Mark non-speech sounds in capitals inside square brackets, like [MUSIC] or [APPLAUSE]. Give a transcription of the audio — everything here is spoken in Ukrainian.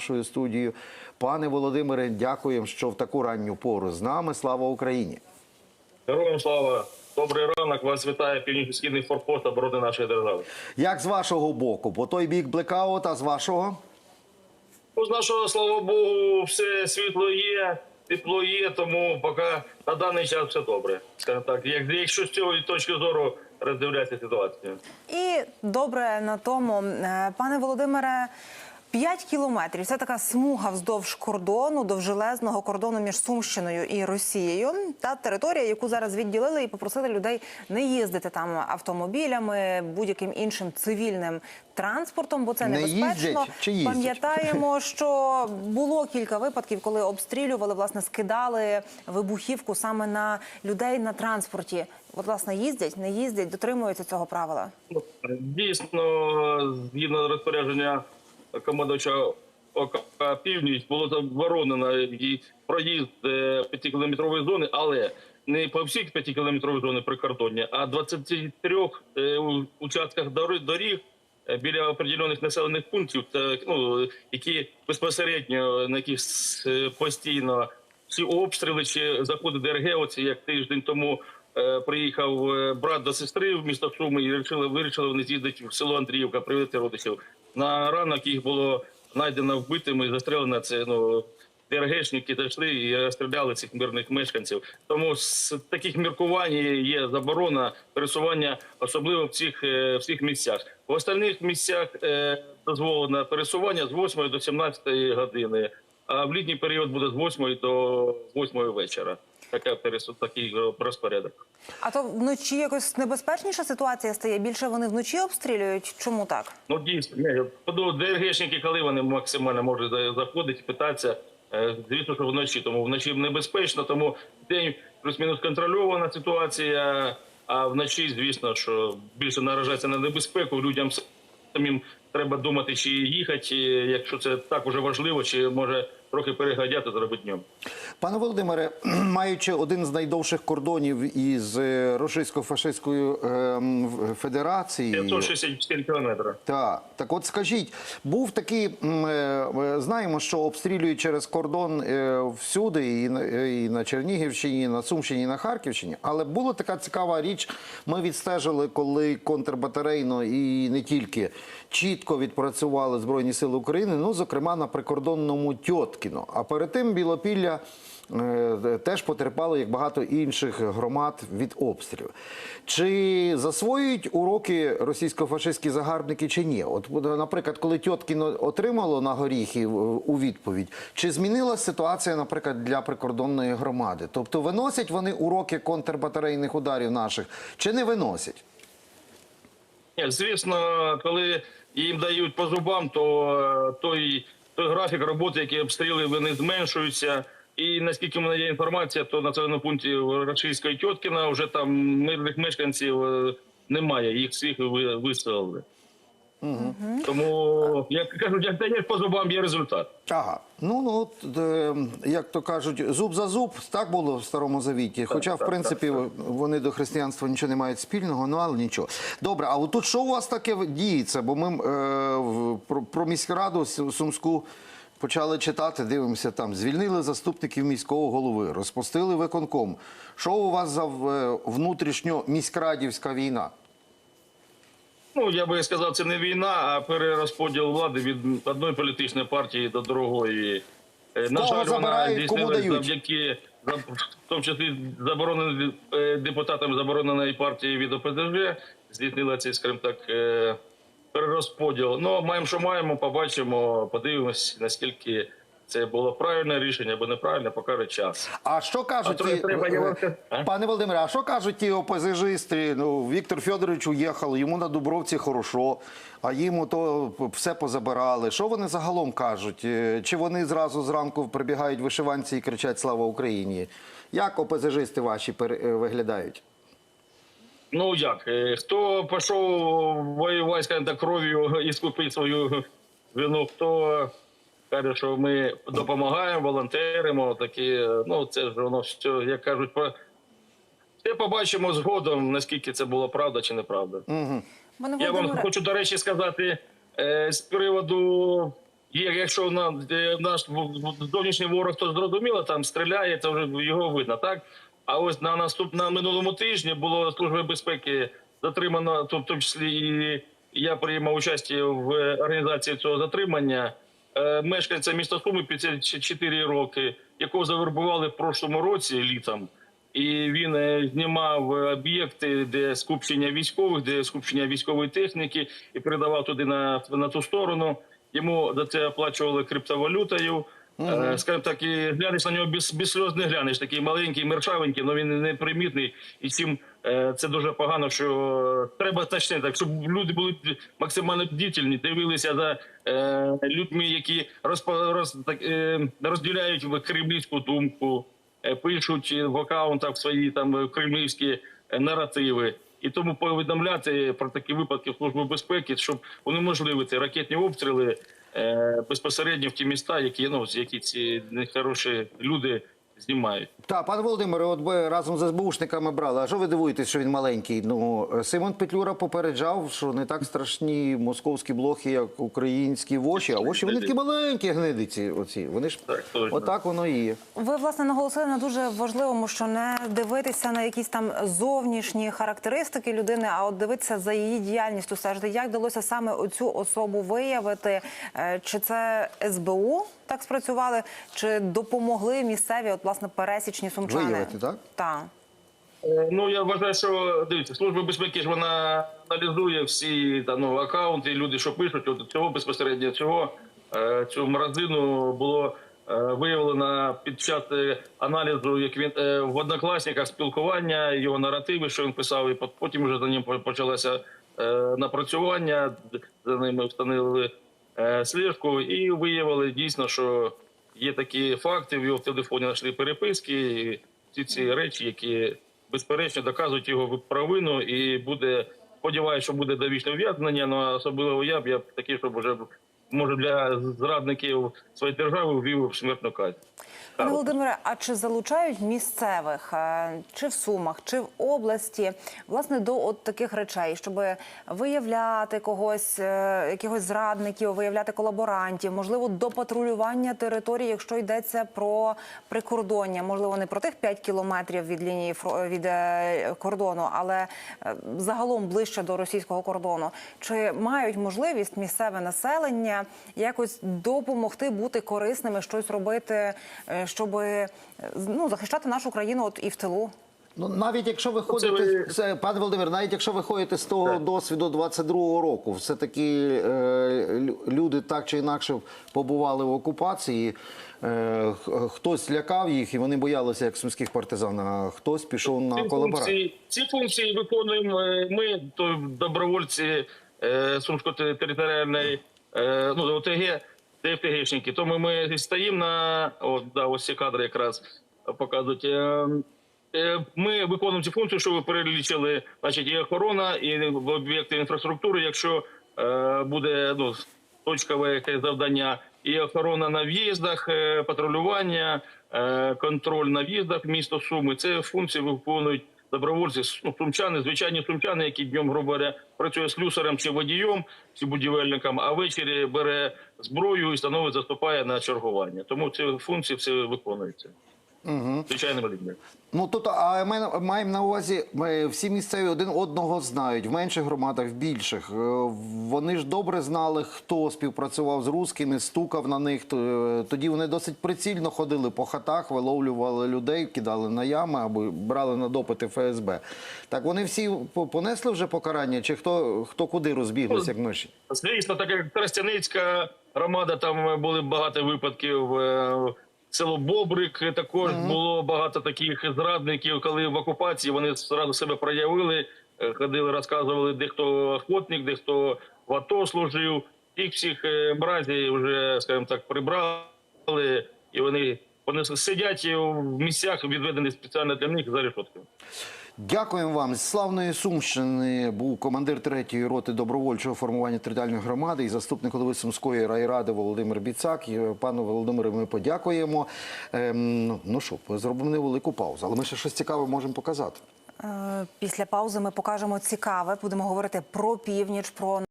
нашою студією. Пане Володимире, дякуємо, що в таку ранню пору з нами. Слава Україні! Героям слава! Добрий ранок. Вас вітає північно-східний форпост оборони нашої держави. Як з вашого боку? По той бік блекаут, а з вашого? Ну, з нашого слава Богу, все світло є, тепло є, тому поки на даний час все добре. Скажімо так, як якщо з цієї точки зору роздивляти ситуацію. І добре на тому, Е, пане Володимире. 5 кілометрів це така смуга вздовж кордону, довжелезного кордону між Сумщиною і Росією. Та територія, яку зараз відділили і попросили людей не їздити там автомобілями, будь-яким іншим цивільним транспортом, бо це Не небезпечно. їздять? Пам'ятаємо, що було кілька випадків, коли обстрілювали, власне, скидали вибухівку саме на людей на транспорті. От, власне, їздять, не їздять, дотримуються цього правила. Дійсно, згідно розпорядження командувача ОК Північ, було заборонено проїзд 5-кілометрової зони, але не по всіх 5-кілометровій зоні прикордоння, а 23 е, участках доріг е, біля определених населених пунктів, та, ну, які безпосередньо на яких е, постійно ці обстріли чи заходи ДРГ, оці як тиждень тому е, приїхав е, брат до сестри в місто Суми і вирішили, вирішили вони з'їздити в село Андріївка, привезти родичів. На ранок їх було знайдено вбитими застрелено. Це ну ДРГшники зайшли і розстріляли цих мирних мешканців. Тому з таких міркувань є заборона пересування, особливо в цих е, в цих місцях. В остальних місцях е, дозволено пересування з 8 до 17 години. А в літній період буде з 8 до 8 вечора. Така такий е, розпорядок. А то вночі якось небезпечніша ситуація стає. Більше вони вночі обстрілюють. Чому так? Ну дійсно, ДРГшники, коли вони максимально можуть за- заходити, питатися. е, Звісно, що вночі, тому вночі небезпечно, тому день плюс-мінус контрольована ситуація. А вночі, звісно, що більше наражається на небезпеку. Людям самим треба думати, чи їхати, якщо це так уже важливо, чи може трохи переглядати зробити днем. Пане Володимире, [CLEARS THROAT] маючи один з найдовших кордонів із е, Російсько-фашистською ем, федерацією. 564 кілометри. Так, так от скажіть, був такий, е, е, знаємо, що обстрілюють через кордон всюди, і на, Чернігівщині, і на Сумщині, і на Харківщині. Але була така цікава річ. Ми відстежили, коли контрбатарейно і не тільки чітко відпрацювали Збройні Сили України, ну, зокрема, на прикордонному Тьоткіно. А перед тим Білопілля е, теж потерпало, як багато інших громад від обстрілів. Чи засвоюють уроки російсько-фашистські загарбники чи ні? От, наприклад, коли Тьоткіно отримало на горіхи у відповідь, чи змінилася ситуація, наприклад, для прикордонної громади? Тобто виносять вони уроки контрбатарейних ударів наших, чи не виносять? Звісно, коли їм дають по зубам, то е, той, той графік роботи, які обстріли, вони зменшуються. І наскільки в мене є інформація, то на цьому пункті Рашистської Тьоткіна вже там мирних мешканців е, немає, їх всіх ви- виселили. Тому, як кажуть, як даєш по зубам, є результат. Ага, ну ну от, е, як то кажуть, зуб за зуб, так було в старому завіті. Хоча, в принципі, так, вони до християнства нічого не мають спільного, ну але нічого. Добре, а от тут що у вас таке діється? Бо ми е, про, про міськраду Сумську почали читати, дивимося там. Звільнили заступників міського голови, розпустили виконком. Що у вас за е, внутрішньо-міськрадівська війна? Ну, я би сказав, це не війна, а перерозподіл влади від одної політичної партії до другої. Е, На жаль, вона дають? завдяки, за- в тому числі забороненої е, депутатам забороненої партії від ОПЗЖ, здійснила цей, скажімо так, е, перерозподіл. Ну, маємо, що маємо, побачимо, подивимось, наскільки це було правильне рішення або неправильне, покаже час. А що кажуть А ті, треба е, а? пане Володимире, а що кажуть ті ОПЗЖисти? Ну, Віктор Федорович уїхав, йому на Дубровці хорошо, а їм то все позабирали. Що вони загалом кажуть? Е, Чи вони зразу зранку прибігають вишиванці і кричать Слава Україні? Як ОПЗЖисти ваші е, виглядають? Ну як, е, хто пішов воювати скажімо кров'ю і скупити свою вину, хто каже, що ми допомагаємо, волонтеримо, такі, е, ну це ж воно все, як кажуть, по. Все побачимо згодом, наскільки це було правда чи неправда. Пане Я вам хочу, до речі, сказати е, з приводу якщо на, е, наш зовнішній ворог, то зрозуміло, там стріляє, то вже його видно, так? А ось на наступ на минулому тижні було служби безпеки затримано, то в тому числі і я приймав участь в організації цього затримання. Е, Мешканця міста Суми 54 роки, якого завербували в прошлому році літом. І він е, знімав об'єкти, де скупчення військових, де скупчення військової техніки, і передавав туди на, на ту сторону. Йому за це оплачували криптовалютою. Е, Скажімо так, і глянеш на нього без, без сльоз не глянеш. Такий маленький, мершавенький, але він непримітний. І чим е, це дуже погано, що треба точне так, щоб люди були максимально бдительні, дивилися за е, людьми, які розпа, роз, так, е, розділяють кремлівську думку е, пишуть в акаунтах свої там кремлівські е, наративи. І тому повідомляти про такі випадки в службу безпеки, щоб унеможливити ракетні обстріли безпосередньо в ті міста, які ну які ці нехороші люди знімають. Так, пане Володимире, от ви разом з СБУшниками брали. А що ви дивуєтесь, що він маленький? Ну, Симон Петлюра попереджав, що не так страшні московські блохи, як українські воші, а воші вони такі маленькі гнидиці. Оці. Вони ж Так, отак воно і є. Ви власне наголосили на дуже важливому, що не дивитися на якісь там зовнішні характеристики людини, а от дивитися за її діяльністю. Стежити, як вдалося саме оцю особу виявити, Е, чи це СБУ так спрацювали, чи допомогли місцеві, от власне пересічні сумчани? Виявити, так? Так. Е, Ну я вважаю, що дивіться, служба безпеки ж вона аналізує всі та, ну, акаунти, люди, що пишуть. От цього безпосередньо цього е, цю мразину було е, виявлено під час аналізу, як він в однокласниках спілкування, його наративи, що він писав, і потім вже за ним почалося напрацювання. За ними встановили е, слежку і виявили дійсно, що є такі факти. В його телефоні знайшли переписки. І всі ці речі, які безперечно доказують його провину, і буде сподіваюся, що буде довічне ув'язнення. Ну особливо я б я б такий, щоб вже може для зрадників своєї держави ввів смертну казнь. Пане Володимире, а чи залучають місцевих, е, чи в Сумах, чи в області, власне, до от таких речей, щоб виявляти когось, е, якихось зрадників, виявляти колаборантів, можливо, до патрулювання території, якщо йдеться про прикордоння, можливо, не про тих 5 кілометрів від лінії від е, кордону, але загалом ближче до російського кордону. Чи мають можливість місцеве населення якось допомогти бути корисними, щось робити, щоб ну, захищати нашу країну от і в тилу? Ну, навіть якщо ви Це ходите, ви- це, пане Володимир, навіть якщо ви ходите з того Так. досвіду 22-го року, все-таки е, люди так чи інакше побували в окупації. Е, хтось лякав їх, і вони боялися як сумських партизан, а хтось пішов на Ці колаборацію. функції, ці функції виконуємо е, ми, то добровольці е, Сумсько-територіальної е, ну, ОТГ, ТФТГшники. Тому ми стоїмо на о, да, ось ці кадри якраз показують. Е, е, Ми виконуємо цю функцію, що ви перелічили, значить, і охорона, і об'єкти інфраструктури. Якщо е, буде ну, точкове якесь завдання, і охорона на в'їздах, патрулювання, контроль на в'їздах місто Суми. Це функції виконують добровольці, ну, сумчани, звичайні сумчани, які днем, грубо говоря, працює слюсарем чи водієм, чи будівельником, а ввечері бере зброю і становить, заступає на чергування. Тому ці функції все виконуються. Звичайними людьми. Ну тут а ми маємо на увазі, ми всі місцеві один одного знають в менших громадах, в більших. Е, Вони ж добре знали, хто співпрацював з русскими, стукав на них. Е, Тоді вони досить прицільно ходили по хатах, виловлювали людей, кидали на ями або брали на допити ФСБ. Так вони всі по- понесли вже покарання, чи хто хто куди розбіглись, як миші? Звісно, так як Тростяницька громада, там були багато випадків. Е, Село Бобрик також було багато таких зрадників, коли в окупації вони зразу себе проявили, е, ходили, розказували, де хто охотник, де хто в АТО служив. Їх всіх е, мразі вже, скажімо так, прибрали, і вони, вони сидять в місцях, відведених спеціально для них за решетками. Дякуємо вам. З славної Сумщини був командир 3-ї роти добровольчого формування територіальної громади і заступник голови Сумської райради Володимир Біцак. Пану Володимиру, ми подякуємо. Ем, ну, ну що, зробимо невелику паузу, але ми ще щось цікаве можемо показати. Е, Після паузи ми покажемо цікаве. Будемо говорити про північ, про